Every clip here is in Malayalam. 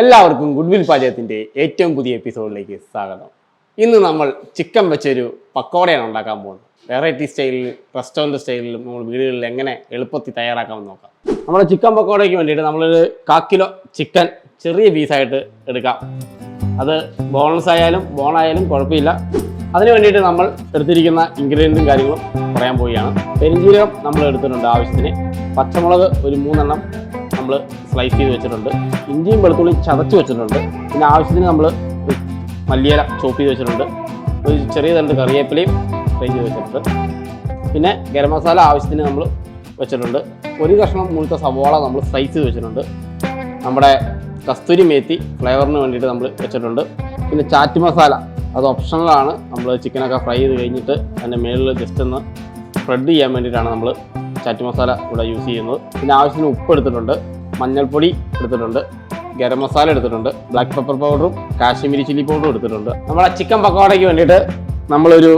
എല്ലാവർക്കും ഗുഡ് വിൽ പാചകത്തിന്റെ ഏറ്റവും പുതിയ എപ്പിസോഡിലേക്ക് സ്വാഗതം. ഇന്ന് നമ്മൾ ചിക്കൻ വെച്ചൊരു പക്കോടയാണ് ഉണ്ടാക്കാൻ പോകുന്നത്. വെറൈറ്റി സ്റ്റൈലിൽ റെസ്റ്റോറന്റ് സ്റ്റൈലിലും നമ്മൾ വീടുകളിൽ എങ്ങനെ എളുപ്പത്തിൽ തയ്യാറാക്കാമെന്ന് നോക്കാം. നമ്മുടെ ചിക്കൻ പക്കോടയ്ക്ക് വേണ്ടിയിട്ട് നമ്മളൊരു കാ കിലോ ചിക്കൻ ചെറിയ പീസായിട്ട് എടുക്കാം. അത് ബോൺസ് ആയാലും ബോൺ ആയാലും കുഴപ്പമില്ല. അതിന് വേണ്ടിയിട്ട് നമ്മൾ എടുത്തിരിക്കുന്ന ഇൻഗ്രീഡിയന്റും കാര്യങ്ങളും പറയാൻ പോവുകയാണ്. പെരിഞ്ചീരകം നമ്മൾ എടുത്തിട്ടുണ്ട് ആവശ്യത്തിന്. പച്ചമുളക് ഒരു മൂന്നെണ്ണം. നമ്മൾ സ്ലൈസ് ചെയ്ത് വെച്ചിട്ടുണ്ട്. ഇഞ്ചിയും വെളുത്തുള്ളി ചതച്ച് വെച്ചിട്ടുണ്ട്. പിന്നെ ആവശ്യത്തിന് നമ്മൾ മല്ലിയില ചോപ്പ് ചെയ്ത് വെച്ചിട്ടുണ്ട്. ഒരു ചെറിയ തണ്ട് കറിവേപ്പിലയും ഫ്രൈ ചെയ്ത് വെച്ചിട്ടുണ്ട്. പിന്നെ ഗരം മസാല ആവശ്യത്തിന് നമ്മൾ വെച്ചിട്ടുണ്ട്. ഒരു കഷ്ണം മുഴുത്ത സവോള നമ്മൾ സ്ലൈസ് ചെയ്ത് വെച്ചിട്ടുണ്ട്. നമ്മുടെ കസ്തൂരി മേത്തി ഫ്ലേവറിന് വേണ്ടിയിട്ട് നമ്മൾ വെച്ചിട്ടുണ്ട്. പിന്നെ ചാറ്റ് മസാല അത് ഓപ്ഷണലാണ് നമ്മൾ ചിക്കനൊക്കെ ഫ്രൈ ചെയ്ത് കഴിഞ്ഞിട്ട് അതിന്റെ മേളിൽ ജസ്റ്റ് ഒന്ന് സ്പ്രെഡ് ചെയ്യാൻ വേണ്ടിയിട്ടാണ് നമ്മൾ ചാറ്റ് മസാല ഇവിടെ യൂസ് ചെയ്യുന്നത്. പിന്നെ ആവശ്യത്തിന് ഉപ്പ് എടുത്തിട്ടുണ്ട്. മഞ്ഞൾപ്പൊടി എടുത്തിട്ടുണ്ട്. ഗരം മസാല എടുത്തിട്ടുണ്ട്. ബ്ലാക്ക് പെപ്പർ പൗഡറും കാശ്മീരി ചില്ലി പൗഡറും എടുത്തിട്ടുണ്ട്. നമ്മുടെ ചിക്കൻ പക്കോടയ്ക്ക് വേണ്ടിയിട്ട് നമ്മളൊരു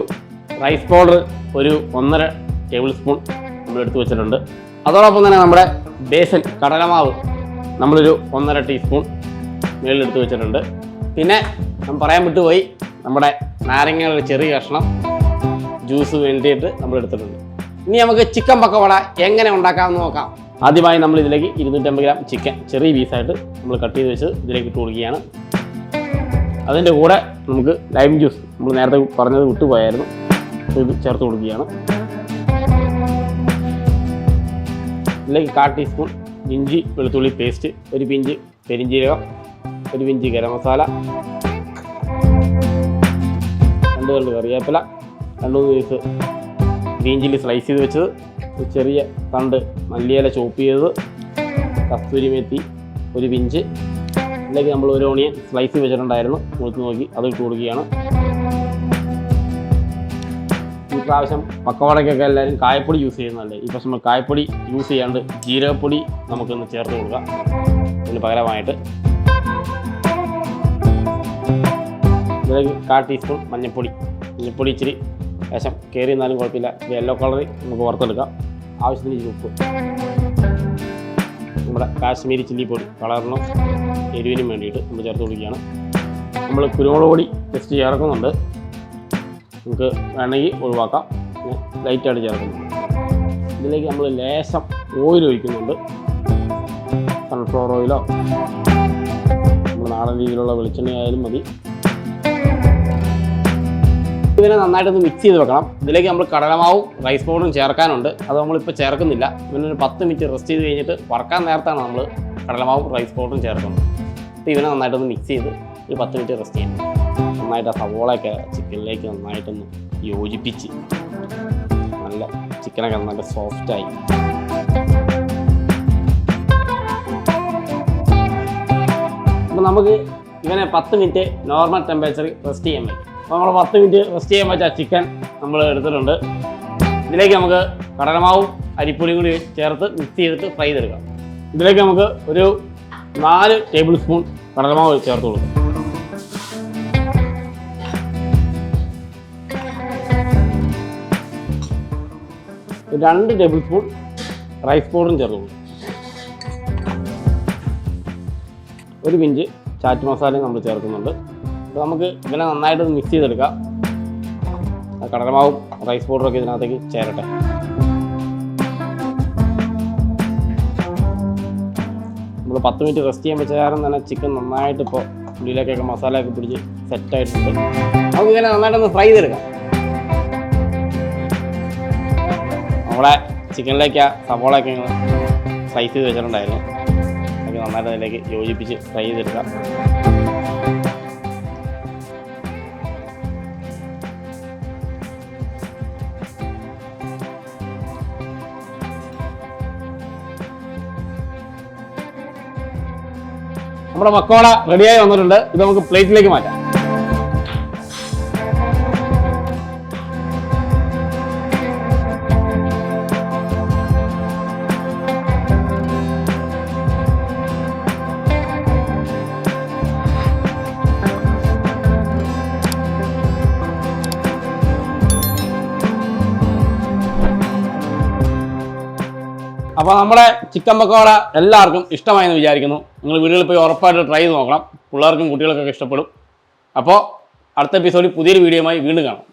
റൈസ് പൗഡർ ഒരു ഒന്നര ടേബിൾ സ്പൂൺ നമ്മൾ എടുത്തു വെച്ചിട്ടുണ്ട്. അതോടൊപ്പം തന്നെ നമ്മുടെ ബേസൻ കടലമാവ് നമ്മളൊരു ഒന്നര ടീസ്പൂൺ എടുത്തു വെച്ചിട്ടുണ്ട്. പിന്നെ നമ്മൾ പറയാൻ വിട്ടുപോയി നമ്മുടെ നാരങ്ങയുടെ ചെറിയ കഷ്ണം ജ്യൂസ് വേണ്ടിയിട്ട് നമ്മൾ എടുത്തിട്ടുണ്ട് ഇനി നമുക്ക് ചിക്കൻ പക്കവട എങ്ങനെ ഉണ്ടാക്കാമെന്ന് നോക്കാം. ആദ്യമായി നമ്മൾ ഇതിലേക്ക് ഇരുന്നൂറ്റമ്പത് ഗ്രാം ചിക്കൻ ചെറിയ പീസായിട്ട് നമ്മൾ കട്ട് ചെയ്ത് വെച്ച് ഇതിലേക്ക് ഇട്ട് കൊടുക്കുകയാണ്. അതിന്റെ കൂടെ നമുക്ക് ലൈം ജ്യൂസ് നമ്മൾ നേരത്തെ പറഞ്ഞത് വിട്ടുപോയായിരുന്നു. ഇത് ചേർത്ത് കൊടുക്കുകയാണ്. ഇതിലേക്ക് കാൽ ടീസ്പൂൺ ഇഞ്ചി വെളുത്തുള്ളി പേസ്റ്റ് ഒരു പിഞ്ച് പെരിഞ്ജീരകം ഒരു പിഞ്ച് ഗരം മസാല രണ്ട് രണ്ട് കറിവേപ്പില രണ്ട് മൂന്ന് പീസ് ഗ്രീൻ ചില്ലി സ്ലൈസ് ചെയ്ത് വെച്ചത്. ചെറിയ തണ്ട് മല്ലിയില ചോപ്പ് ചെയ്തത്. കസ്തൂരി മേത്തി ഒരു പിഞ്ച്. അല്ലെങ്കിൽ നമ്മൾ ഒരു ഓണിയൻ സ്ലൈസ് ചെയ്ത് വെച്ചിട്ടുണ്ടായിരുന്നു. മുഴുത്ത് നോക്കി അത് ഇട്ട് കൊടുക്കുകയാണ്. ഈ പ്രാവശ്യം പക്കവാടക്കൊക്കെ എല്ലാവരും കായപ്പൊടി യൂസ് ചെയ്യുന്നതല്ലേ ഈ പ്രാവശ്യം കായപ്പൊടി യൂസ് ചെയ്യാണ്ട് ജീരകപ്പൊടി നമുക്കൊന്ന് ചേർത്ത് കൊടുക്കാം. ഇതിന് പകരമായിട്ട് ഇതിലേക്ക് കാൽ ടീസ്പൂൺ മഞ്ഞൾപ്പൊടി മഞ്ഞൾപ്പൊടി ഇച്ചിരി ശേഷം കയറി എന്നാലും കുഴപ്പമില്ല. യെല്ലോ കളർ നമുക്ക് വറുത്തെടുക്കാം. ആവശ്യത്തിന് ഉപ്പ്. നമ്മുടെ കാശ്മീരി ചില്ലി പൊടി കളറിനും എരിവിനും വേണ്ടിയിട്ട് നമ്മൾ ചേർത്ത് കൊടുക്കുകയാണ്. നമ്മൾ കുരുമുളക് പൊടി ജസ്റ്റ് ചേർക്കുന്നുണ്ട് നമുക്ക് വേണമെങ്കിൽ ഒഴിവാക്കാം. ലൈറ്റായിട്ട് ചേർക്കുന്നുണ്ട് ഇതിലേക്ക് നമ്മൾ ലേശം ഓയിൽ ഒഴിക്കുന്നുണ്ട്. സൺഫ്ലവർ ഓയിലോ നമ്മൾ നാടൻ രീതിയിലുള്ള വെളിച്ചെണ്ണ ആയാലും മതി. ഇതിനെ നന്നായിട്ടൊന്ന് മിക്സ് ചെയ്ത് വെക്കണം. ഇതിലേക്ക് നമ്മൾ കടലമാവും റൈസ് പൗഡറും ചേർക്കാനുണ്ട്. അത് നമ്മളിപ്പോൾ ചേർക്കുന്നില്ല. ഇവനൊരു പത്ത് മിനിറ്റ് റെസ്റ്റ് ചെയ്ത് കഴിഞ്ഞിട്ട് വറക്കാൻ നേരത്താണ് നമ്മൾ കടലമാവും റൈസ് പൗഡറും ചേർക്കുന്നത്. അപ്പോൾ ഇവനെ നന്നായിട്ടൊന്ന് മിക്സ് ചെയ്ത് ഒരു പത്ത് മിനിറ്റ് റെസ്റ്റ് ചെയ്യണം. നന്നായിട്ട് ആ സവോളയൊക്കെ ചിക്കനിലേക്ക് നന്നായിട്ടൊന്ന് യോജിപ്പിച്ച് നല്ല ചിക്കനൊക്കെ നന്നായിട്ട് സോഫ്റ്റായി അപ്പോൾ നമുക്ക് ഇവനെ പത്ത് മിനിറ്റ് നോർമൽ ടെമ്പറേച്ചറിൽ റെസ്റ്റ് ചെയ്യാൻ പറ്റും. നമ്മൾ പത്ത് മിനിറ്റ് റെസ്റ്റ് ചെയ്യാൻ പറ്റിയ ചിക്കൻ നമ്മൾ എടുത്തിട്ടുണ്ട്. ഇതിലേക്ക് നമുക്ക് കടലമാവും അരിപ്പൊടിയും കൂടി ചേർത്ത് മിക്സ് ചെയ്തിട്ട് ഫ്രൈ ചെയ്തെടുക്കാം. ഇതിലേക്ക് നമുക്ക് ഒരു നാല് ടേബിൾ സ്പൂൺ കടലമാവ് ചേർത്ത് കൊടുക്കാം. രണ്ട് ടേബിൾ സ്പൂൺ റൈസ് പൗഡറും ചേർത്ത് കൊടുക്കും. ഒരു പിഞ്ച് ചാറ്റ് മസാലയും നമ്മൾ ചേർക്കുന്നുണ്ട്. അപ്പോൾ നമുക്ക് ഇങ്ങനെ നന്നായിട്ട് മിക്സ് ചെയ്തെടുക്കാം. കടലമാവും റൈസ് പൗഡറൊക്കെ ഇതിനകത്തേക്ക് ചേരട്ടെ. നമ്മൾ പത്ത് മിനിറ്റ് റെസ്റ്റ് ചെയ്യാൻ വെച്ച കാരണം തന്നെ ചിക്കൻ നന്നായിട്ട് ഇപ്പോൾ ഉള്ളിലേക്കൊക്കെ മസാലയൊക്കെ പിടിച്ച് സെറ്റായിട്ടുണ്ട് നമുക്ക് ഇങ്ങനെ നന്നായിട്ടൊന്ന് ഫ്രൈ ചെയ്തെടുക്കാം. നമ്മളെ ചിക്കനിലേക്ക് ആ സവോളയൊക്കെ ഞങ്ങൾ സ്ലൈസ് ചെയ്ത് വെച്ചിട്ടുണ്ടായിരുന്നു. അതൊക്കെ നന്നായിട്ട് അതിലേക്ക് യോജിപ്പിച്ച് ഫ്രൈ ചെയ്തെടുക്കാം. നമ്മുടെ മക്കോള റെഡിയായി വന്നിട്ടുണ്ട്. ഇത് നമുക്ക് പ്ലേറ്റിലേക്ക് മാറ്റാം. അപ്പോൾ നമ്മുടെ ചിക്കൻ പക്കോട എല്ലാവർക്കും ഇഷ്ടമായെന്ന് വിചാരിക്കുന്നു. നിങ്ങൾ വീടുകളിൽ പോയി ഉറപ്പായിട്ട് ട്രൈ ചെയ്ത് നോക്കണം. പിള്ളേർക്കും കുട്ടികൾക്കൊക്കെ ഇഷ്ടപ്പെടും. അപ്പോൾ അടുത്ത എപ്പിസോഡിൽ പുതിയൊരു വീഡിയോയുമായി വീണ്ടും കാണാം.